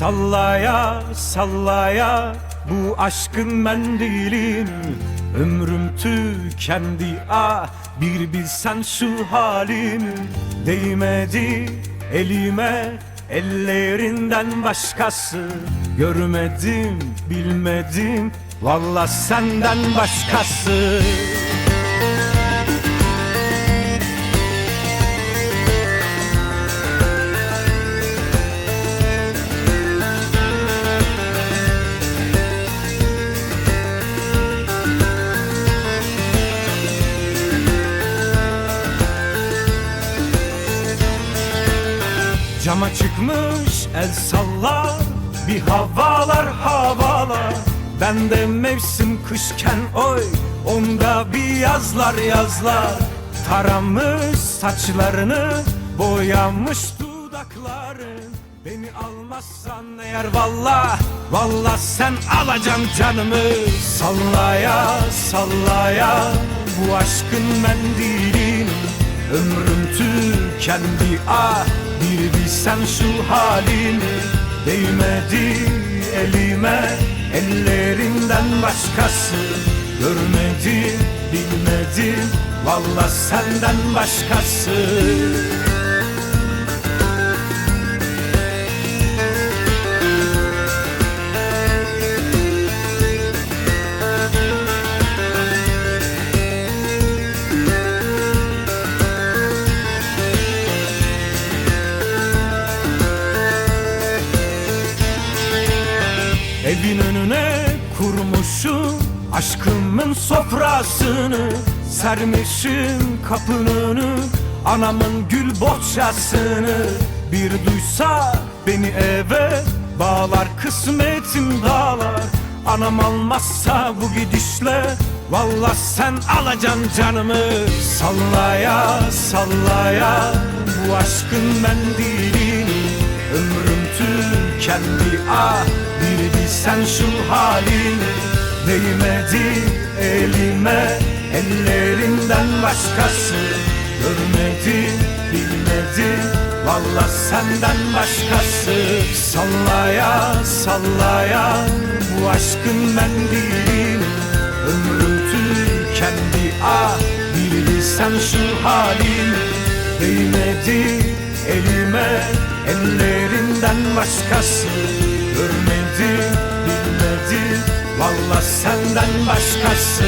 Sallaya sallaya bu aşkın mendilin Ömrüm tükendi ah bir bilsen şu halimi Değmedi elime ellerinden başkası. Görmedim bilmedim Valla senden başkası Cama çıkmış el sallar Bir havalar havalar. Ben de mevsim kışken oy Onda bir yazlar yazlar. Taramış saçlarını Boyamış dudakların Beni almazsan eğer valla Valla sen alacaksın canımı. Sallaya sallaya Bu aşkın mendilini. Ömrüm tükendi ah Bir bilsen şu halini Değmedi elime. Ellerinden başkası Görmedim bilmedim Valla senden başkası Evin önüne kurmuşum Aşkımın sofrasını Sermişim kapının Anamın gül bohçasını. Bir duysa beni eve Bağlar kısmetim dağlar. Anam almazsa bu gidişle Valla sen alacaksın canımı. Sallaya sallaya Bu aşkın mendilini Ömrüm tükendi ah Bir bilsen şu halini. Değmedi elime Ellerinden başkası. Görmedim bilmedim Valla senden başkası. Sallaya sallaya Bu aşkın mendilini Ömrüm tükendi ah Bir bilsen şu halini. Değmedi elime Ellerinden başkası Görmedi bilmedi. Valla senden başkası